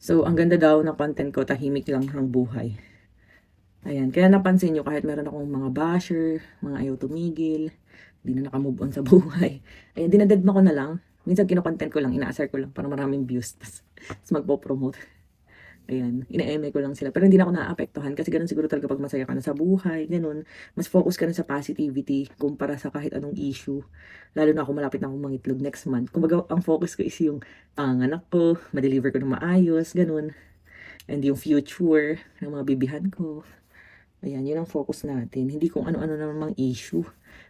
So, ang ganda daw ng content ko, tahimik lang ng buhay. Ayan, kaya napansin nyo, kahit meron akong mga basher, mga ayaw tumigil, hindi na nakamove on sa buhay. Ayan, dinadedma ko na lang. Minsan kinokontent ko lang, inaasar ko lang para maraming views. Tapos, tapos magpo-promote. Ayan, ina-eme ko lang sila. Pero hindi na ako naapektuhan kasi ganun siguro talaga pag masaya ka na sa buhay, ganun. Mas focus ka na sa positivity kumpara sa kahit anong issue. Lalo na ako malapit na akong mangitlog next month. Kumbaga, ang focus ko is yung panganak ko, ma-deliver ko ng maayos, ganun. And yung future ng mga bibihan ko. Ayan, yun ang focus natin. Hindi kung ano-ano na namang issue.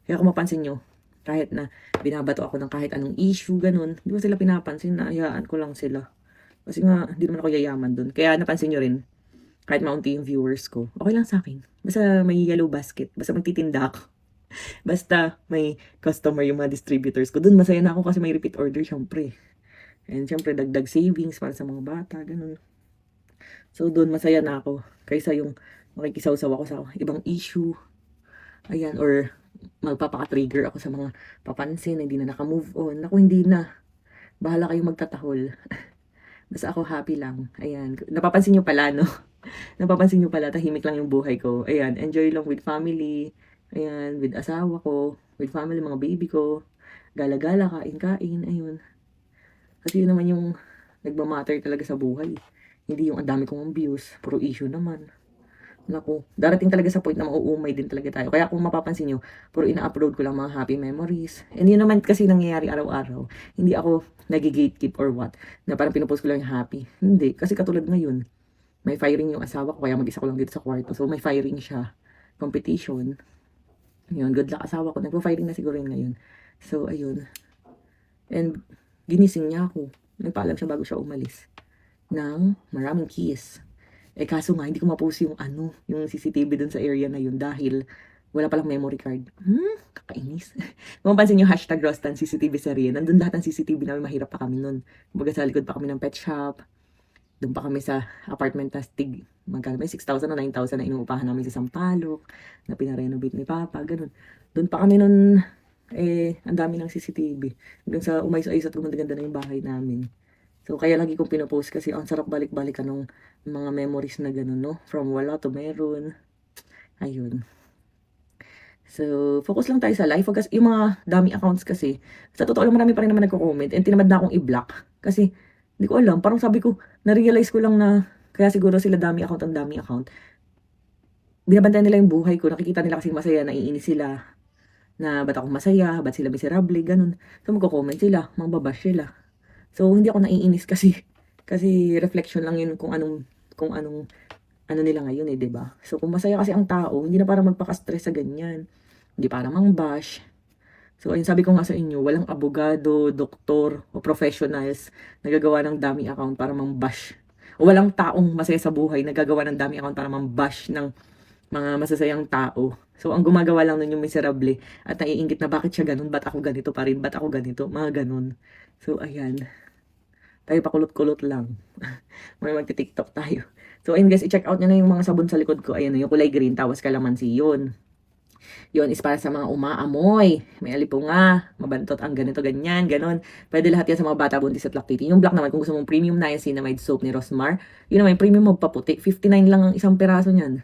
Kaya kung mapansin nyo, kahit na binabato ako ng kahit anong issue, ganun, di ba sila pinapansin na ayaan ko lang sila. Kasi nga, hindi naman ako yayaman dun. Kaya napansin nyo rin, kahit maunti yung viewers ko, okay lang sa akin. Basta may yellow basket, basta magtitinda ako. Basta may customer yung mga distributors ko. Dun masaya na ako kasi may repeat order, syempre. And syempre, dagdag savings para sa mga bata, ganun. So, dun masaya na ako. Kaysa yung makikisaw-saw ako sa ibang issue. Ayan, or magpapaka-trigger ako sa mga papansin na hindi na naka-move on. Ako, hindi na. Bahala kayong magtatahol. Basta ako happy lang. Ayan. Napapansin nyo pala, no? Napapansin nyo pala, tahimik lang yung buhay ko. Ayan, enjoy lang with family. Ayan, with asawa ko. With family, mga baby ko. Gala-gala, kain-kain. Ayun. Kasi yun naman yung nagmamatter talaga sa buhay. Hindi yung ang dami kong views. Puro issue naman. Naku, darating talaga sa point na mauumay din talaga tayo. Kaya kung mapapansin nyo, puro ina-upload ko lang mga happy memories. And yun naman kasi nangyayari araw-araw. Hindi ako nag-gatekeep or what. Na parang pinupost ko lang yung happy. Hindi. Kasi katulad ngayon, may firing yung asawa ko. Kaya mag-isa ko lang dito sa kwarto. So may firing siya. Competition. Yun, good luck asawa ko. Nagpo-firing na siguro yun ngayon. So, ayun. And ginising niya ako. Nagpaalam siya bago siya umalis. Ng maraming kiss. Eh kaso nga, hindi ko ma-post yung ano, yung CCTV dun sa area na yun dahil wala palang memory card. Hmm, kakainis. Kung mapansin yung hashtag Rostan CCTV serye, nandun lahat ng CCTV namin, mahirap pa kami nun. Kumbaga sa likod pa kami ng pet shop. Doon pa kami sa apartment na stig, magkano ba, 6,000 o 9,000 na inuupahan namin sa Sampaloc, na pinarenovate ni Papa, ganun. Doon pa kami nun, eh, ang dami ng CCTV. Hanggang sa umayos-ayos at gumanda-ganda na yung bahay namin. So, kaya lagi kong pinopost kasi ang sarap balik-balikan ng mga memories na gano'n, no? From wala to meron. Ayun. So, focus lang tayo sa life. Kasi, yung mga dami accounts kasi, sa totoo lang marami pa rin naman nagko-comment and tinamad na akong i-block. Kasi, hindi ko alam. Parang sabi ko, na-realize ko lang na, kaya siguro sila dami account ang dami account. Binabantayan nila yung buhay ko. Nakikita nila kasi masaya, naiinis sila. Na ba't ako masaya, ba't sila miserable, ganun. So, magko-comment sila, magbabash sila. So, hindi ako naiinis kasi, kasi reflection lang yun kung anong, kung anong, ano nila ngayon eh, 'di ba? So, kung masaya kasi ang tao, hindi na para magpaka-stress sa ganyan. Hindi para mang bash. So, ayun, sabi ko nga sa inyo, walang abogado, doktor, o professionals na gagawa ng dummy account para mang bash. O walang taong masaya sa buhay na gagawa ng dummy account para mang bash ng mga masasayang tao. So, ang gumagawa lang nun yung miserable at naiingit na bakit siya ganun, ba't ako ganito pa rin, ba't ako ganito, mga ganun. So, ayan. Tayo pakulot-kulot lang. May magti-tiktok tayo. So, ayun guys, i-check out nyo na yung mga sabon sa likod ko. Ayan, yung kulay green, tawas kalamansi yun. Yun is para sa mga umaamoy. May alipunga, mabantot ang ganito, ganyan, ganon. Pwede lahat yan sa mga bata, buntis at lactating. Yung black naman, kung gusto mong premium niacinamide soap ni Rosmar, yun naman, premium magpaputi. 59 lang ang isang peraso niyan.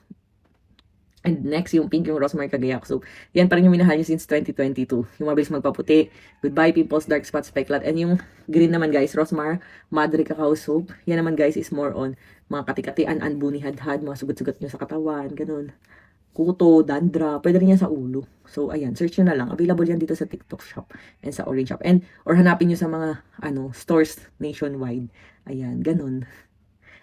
And next, yung pink, yung Rosmar Cagayak soap. Yan pa rin yung minahal nyo since 2022. Yung mabilis magpaputi. Goodbye pimples, dark spots, peklat. And yung green naman guys, Rosmar Madre Cacao Soap. Yan naman guys is more on mga katikatian, anbuni, hadhad, mga sugat-sugat nyo sa katawan, ganun. Kuto, dandra, pwede rin yan sa ulo. So, ayan, search nyo na lang. Available yan dito sa TikTok shop and sa Orange shop. And, or hanapin nyo sa mga, ano, stores nationwide. Ayan, ganun.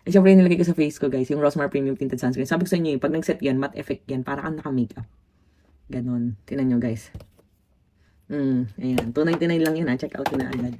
And syempre, nilagay ko sa face ko, guys, yung Rosmar Premium Tinted Sunscreen. Sabi ko sa inyo, eh, pag nag-set yan, matte effect yan, para kang naka-makeup. Ganon. Tinan nyo, guys. Mm, ayan. 299 lang yan, ha. Check out na agad.